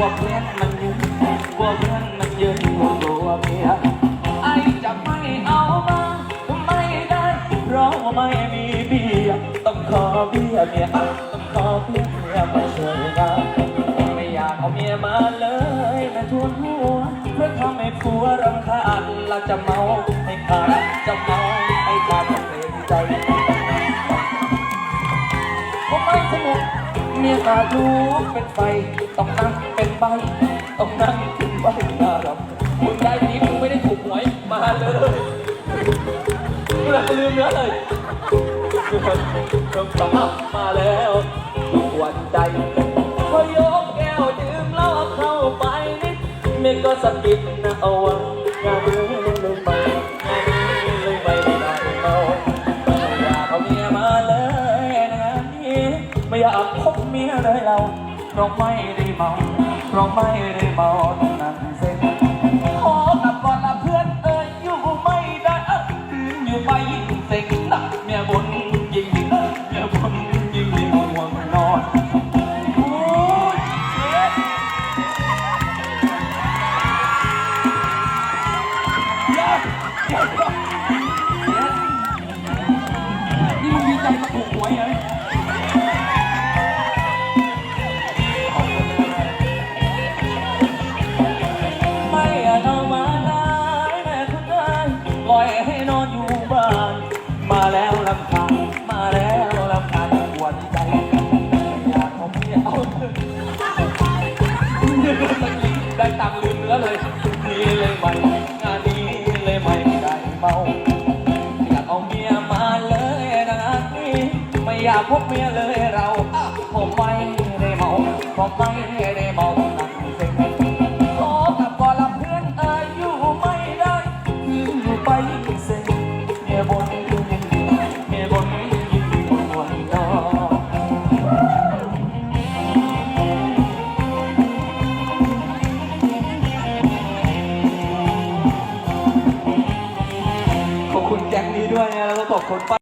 ลัวเพื่อนมันยืนกลัวเพื่อนมันยืนกลัวกลัวเมียไอจะไม่เอามาไม่ได้เพราะว่าไม่มีเบียร์ต้องขอเบียร์เมียต้องขอเบียร์เมียมาช่วยงานไม่อยากเอาเมียมาเลยนะทวนหัวเพื่อทำให้ผัวรำคาญเราจะเมาให้ขาดจะเมาให้ขาดเกรงใจผมไม่สนุก เมียตาลูเป็นไฟต้องนั่งเป็นใบต้องนั่งเป็นใบหน้ารำมึงได้นี้มึงไม่ได้ถูกหวยมาเลยกูเลยลืมเนื้อเลยเริ่มสมัครมาแล้วทุกวันใจพอยกแก้วดื่มเหล้าเข้าไปนิดเมียก็สะกิดนะเอาวะงานนี้เลยไปงานนี้เลยไปไม่ได้เมาไม่อยากเอาเมียมาเลยนะนี่ไม่อยากพบ เมียเลยเราเพราะไม่ได้เมาเพราะไม่ได้เมาต้องนั่งเซ็งขอกลับก่อนละเพื่อนเอ้ยอยู่ไม่ได้อะอยู่ไปยิ่งเซ็งหนักเมียบนยิ่งยิ่งเมียบนยิ่งยิ่งง่วงนอนโอ้ยเจ็บเดี๋ยวเดี๋ยว นี่เลยไม่งานนี้เลยไม่ได้เมาอยากเอาเมียมาเลยนะนี่ไม่อยากพบเมียเลยเราผมไม่ได้เมาผมไม่ได้เมาตั้งเซ็งขอกลับก่อนละเพื่อนเอ่ยอยู่ไม่ได้คืออยู่ไปเซ็ง ด้วยนะแล้วก็ขอบคุณป้า